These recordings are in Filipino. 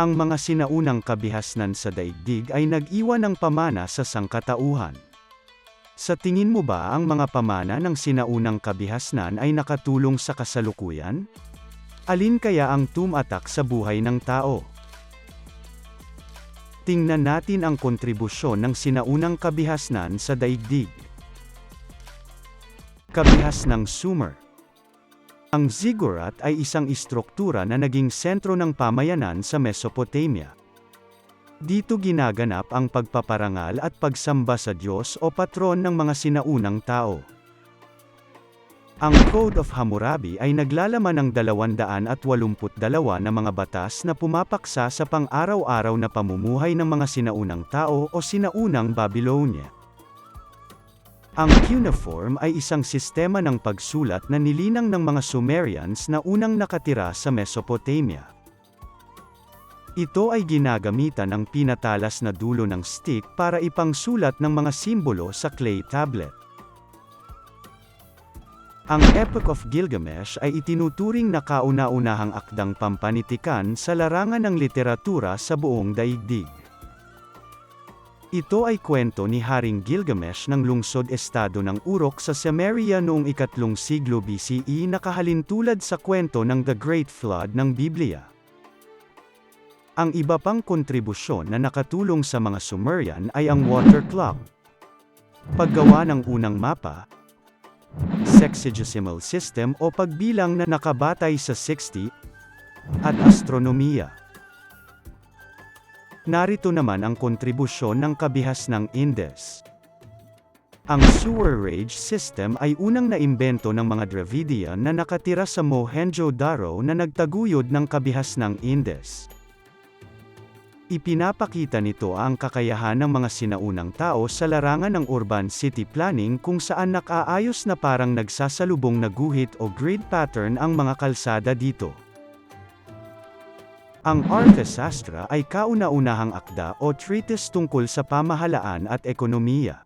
Ang mga sinaunang kabihasnan sa daigdig ay nag-iwan ng pamana sa sangkatauhan. Sa tingin mo ba ang mga pamana ng sinaunang kabihasnan ay nakatulong sa kasalukuyan? Alin kaya ang tumatak sa buhay ng tao? Tingnan natin ang kontribusyon ng sinaunang kabihasnan sa daigdig. Kabihas ng Sumer Ang ziggurat ay isang istruktura na naging sentro ng pamayanan sa Mesopotamia. Dito ginaganap ang pagpaparangal at pagsamba sa Diyos o patron ng mga sinaunang tao. Ang Code of Hammurabi ay naglalaman ng 282 na mga batas na pumapaksa sa pang-araw-araw na pamumuhay ng mga sinaunang tao o sinaunang Babylonia. Ang cuneiform ay isang sistema ng pagsulat na nilinang ng mga Sumerians na unang nakatira sa Mesopotamia. Ito ay ginagamitan ng pinatalas na dulo ng stick para ipangsulat ng mga simbolo sa clay tablet. Ang Epic of Gilgamesh ay itinuturing na kauna-unahang akdang pampanitikan sa larangan ng literatura sa buong daigdig. Ito ay kwento ni Haring Gilgamesh ng lungsod-estado ng Uruk sa Samaria noong ikatlong siglo BCE na kahalintulad sa kwento ng The Great Flood ng Biblia. Ang iba pang kontribusyon na nakatulong sa mga Sumerian ay ang water clock, paggawa ng unang mapa, sexagesimal system o pagbilang na nakabatay sa 60, at astronomiya. Narito naman ang kontribusyon ng kabihas ng Indus. Ang sewerage system ay unang naimbento ng mga Dravidian na nakatira sa Mohenjo-Daro na nagtaguyod ng kabihas ng Indus. Ipinapakita nito ang kakayahan ng mga sinaunang tao sa larangan ng urban city planning kung saan nakaayos na parang nagsasalubong na guhit o grid pattern ang mga kalsada dito. Ang Arthasastra ay kauna-unahang akda o treatise tungkol sa pamahalaan at ekonomiya.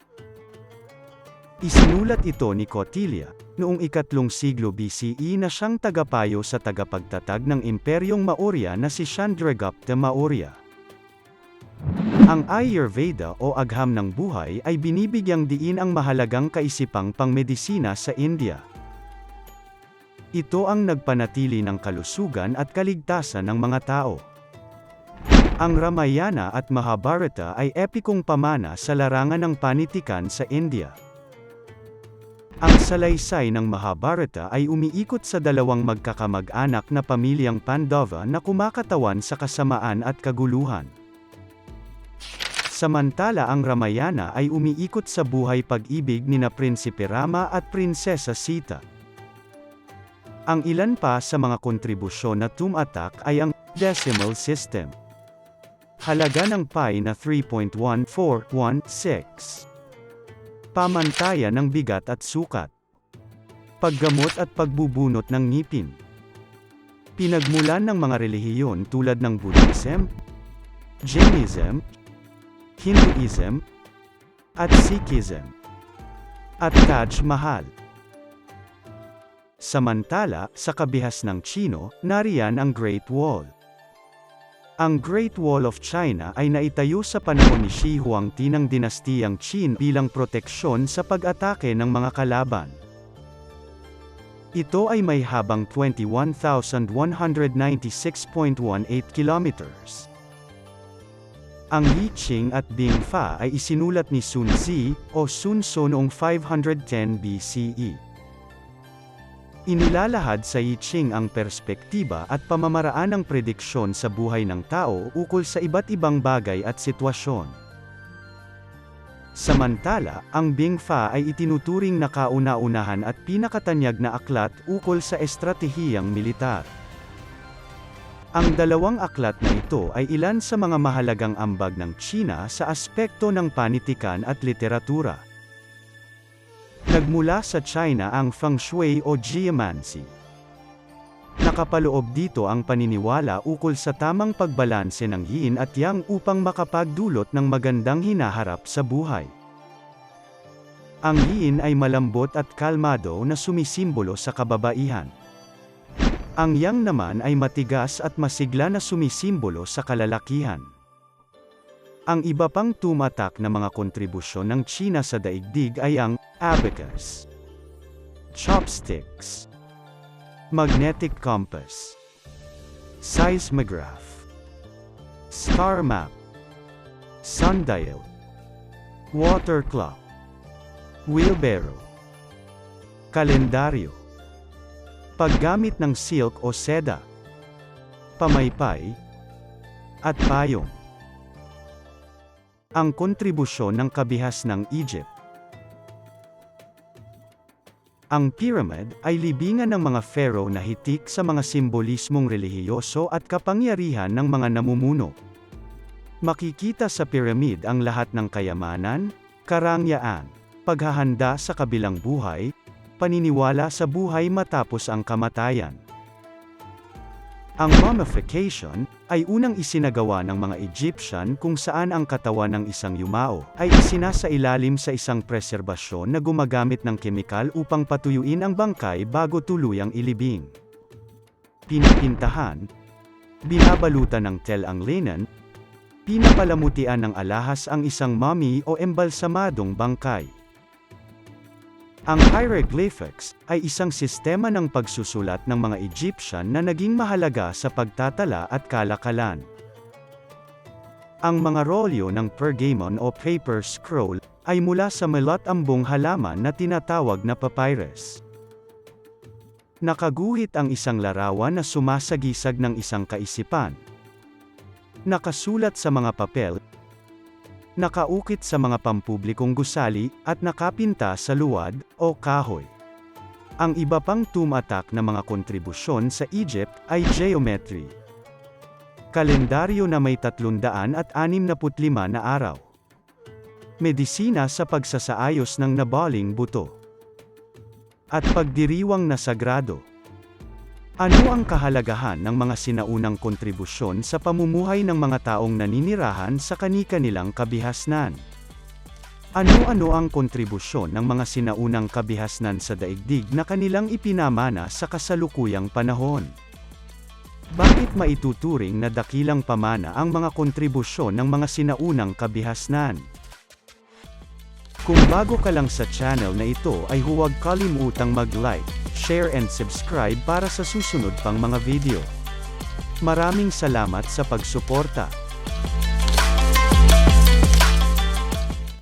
Isinulat ito ni Cotilia, noong ikatlong siglo BCE na siyang tagapayo sa tagapagtatag ng Imperyong Maurya na si Chandragupta Maurya. Ang Ayurveda o agham ng buhay ay binibigyang diin ang mahalagang kaisipang pangmedisina sa India. Ito ang nagpanatili ng kalusugan at kaligtasan ng mga tao. Ang Ramayana at Mahabharata ay epikong pamana sa larangan ng panitikan sa India. Ang salaysay ng Mahabharata ay umiikot sa dalawang magkakamag-anak na pamilyang Pandava na kumakatawan sa kasamaan at kaguluhan. Samantala ang Ramayana ay umiikot sa buhay pag-ibig ni na Prinsipe Rama at Prinsesa Sita. Ang ilan pa sa mga kontribusyon na tumatak ay ang decimal system. Halaga ng pi na 3.1416. Pamantayan ng bigat at sukat. Paggamot at pagbubunot ng ngipin. Pinagmulan ng mga relihiyon tulad ng Buddhism, Jainism, Hinduism, at Sikhism. At Taj Mahal. Samantala, sa kabihas ng Chino, nariyan ang Great Wall. Ang Great Wall of China ay naitayo sa panahon ni Shi Huangti ng dinastiyang Qin bilang proteksyon sa pag-atake ng mga kalaban. Ito ay may habang 21,196.18 kilometers. Ang Yi Ching at Bing Fa ay isinulat ni Sun Zi, o Sun Tzu noong 510 BCE. Inilalahad sa I Ching ang perspektiba at pamamaraan ng prediksyon sa buhay ng tao ukol sa iba't ibang bagay at sitwasyon. Samantala, ang Bing Fa ay itinuturing na kauna-unahan at pinakatanyag na aklat ukol sa estratehiyang militar. Ang dalawang aklat na ito ay ilan sa mga mahalagang ambag ng China sa aspekto ng panitikan at literatura. Nagmula sa China ang Feng Shui o Geomancy. Nakapaloob dito ang paniniwala ukol sa tamang pagbalanse ng yin at yang upang makapagdulot ng magandang hinaharap sa buhay. Ang yin ay malambot at kalmado na sumisimbolo sa kababaihan. Ang yang naman ay matigas at masigla na sumisimbolo sa kalalakihan. Ang iba pang tumatak na mga kontribusyon ng China sa daigdig ay ang abacus, chopsticks, magnetic compass, seismograph, star map, sundial, water clock, wheelbarrow, kalendaryo, paggamit ng silk o seda, pamaypay, at payong. Ang kontribusyon ng kabihas ng Egypt Ang pyramid ay libingan ng mga pharaoh na hitik sa mga simbolismong relihiyoso at kapangyarihan ng mga namumuno. Makikita sa pyramid ang lahat ng kayamanan, karangyaan, paghahanda sa kabilang buhay, paniniwala sa buhay matapos ang kamatayan. Ang mummification ay unang isinagawa ng mga Egyptian kung saan ang katawan ng isang yumao ay isinasa ilalim sa isang preserbasyon na gumagamit ng kemikal upang patuyuin ang bangkay bago tuluyang ilibing. Pinipintahan, binabalutan ng tel ang linen, pinapalamutian ng alahas ang isang mummy o embalsamadong bangkay. Ang hieroglyphics ay isang sistema ng pagsusulat ng mga Egyptian na naging mahalaga sa pagtatala at kalakalan. Ang mga rolyo ng pergamon o paper scroll ay mula sa malatambong halaman na tinatawag na papyrus. Nakaguhit ang isang larawan na sumasagisag ng isang kaisipan. Nakasulat sa mga papel, nakaukit sa mga pampublikong gusali, at nakapinta sa luwad, o kahoy. Ang iba pang tumatak na mga kontribusyon sa Egypt ay geometry. Kalendaryo na may 365 na araw. Medisina sa pagsasaayos ng nabaling buto. At pagdiriwang na sagrado. Ano ang kahalagahan ng mga sinaunang kontribusyon sa pamumuhay ng mga taong naninirahan sa kani-kanilang kabihasnan? Ano-ano ang kontribusyon ng mga sinaunang kabihasnan sa daigdig na kanilang ipinamana sa kasalukuyang panahon? Bakit maituturing na dakilang pamana ang mga kontribusyon ng mga sinaunang kabihasnan? Kung bago ka lang sa channel na ito ay huwag kalimutang mag-like, share and subscribe para sa susunod pang mga video. Maraming salamat sa pagsuporta.